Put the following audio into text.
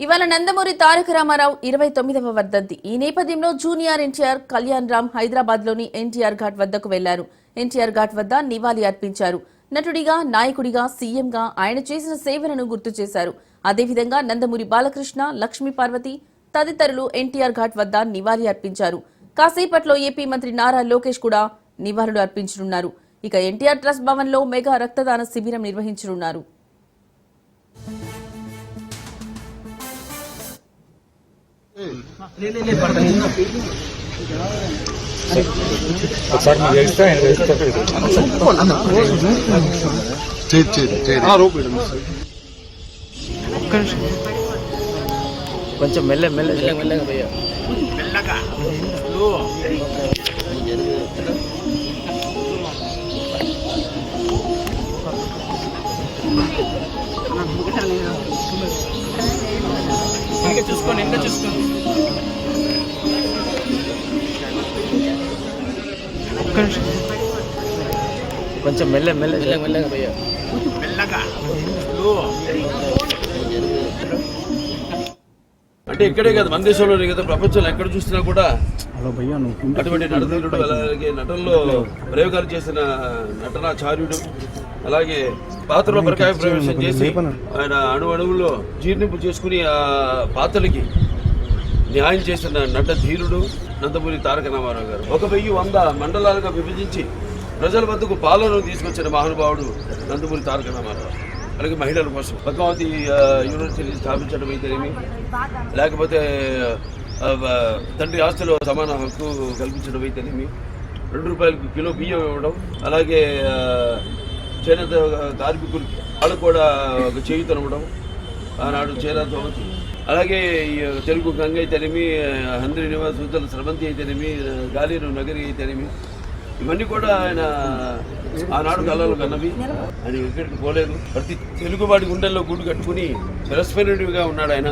ఇవాళ నందమూరి తారక రామారావు ఇరవై తొమ్మిదవ వర్ధంతి. ఈ నేపథ్యంలో జూనియర్ ఎన్టీఆర్ కళ్యాణ్ రామ్ హైదరాబాద్లోని ఎన్టీఆర్ ఘాట్ వద్దకు వెళ్ళారు. ఎన్టీఆర్ ఘాట్ వద్ద నివాళి అర్పించారు. నటుడిగా నాయకుడిగా సీఎంగా ఆయన చేసిన సేవలను గుర్తు చేశారు. అదేవిధంగా నందమూరి బాలకృష్ణ లక్ష్మీ పార్వతి తదితరులు ఎన్టీఆర్ ఘాట్ వద్ద నివాళి అర్పించారు. కాసేపట్లో ఏపీ మంత్రి నారా లోకేష్ కూడా నివాళులు అర్పించనున్నారు. ఇక ఎన్టీఆర్ ట్రస్ట్ భవన్లో మెగా రక్తదాన శిబిరం నిర్వహించనున్నారు. ఒకసారి మీరు ఆయన కొంచెం మెల్ల మెల్ల మెల్లగా పోయా. చూసుకోండి ఇంకా చూసుకోండి. కొంచెం మెల్ల మెల్ల మెల్లగా పోయా. అంటే ఇక్కడే కాదు మన దేశంలోనే కదా. ప్రపంచంలో ఎక్కడ చూసినా కూడా అటువంటి నటనీయుడు అలాగే నటనలో ప్రయోగాలు చేసిన నటనాచార్యుడు అలాగే పాత్రలో ప్రకాయ ప్రవేశం చేసి ఆయన అణు అణువుల్లో జీర్ణింపు చేసుకుని ఆ పాత్రలకి న్యాయం చేసిన నట ధీరుడు నందమూరి తారక రామారావు గారు. ఒక వెయ్యి వంద మండలాలుగా విభజించి ప్రజల వద్దకు పాలనను తీసుకొచ్చిన మహానుభావుడు నందమూరి తారక రామారావు. అలాగే మహిళల కోసం పద్మావతి యూనివర్సిటీ స్థాపించడం అయితేనేమి లేకపోతే తండ్రి ఆస్తిలో సమాన హక్కు కల్పించడం అయితేనేమి రెండు రూపాయలకు కిలో బియ్యం ఇవ్వడం అలాగే చేనేత కార్మికులకి వాళ్ళు కూడా ఒక చేయుతనివ్వడం ఆనాడు చేనేత వచ్చి అలాగే ఈ తెలుగు గంగ అయితేనేమి హంద్రి నివాస్ ఉజ్జల స్రవంతి అయితేనేమి గాలిరు నగరి అయితేనేమి ఇవన్నీ కూడా ఆయన ఆనాడు కళలు కన్నవి. ఆయన ఎక్కడికి పోలేదు. ప్రతి తెలుగువాడి గుండెల్లో గూడు కట్టుకుని చిరస్మరణీయుడిగా ఉన్నాడు ఆయన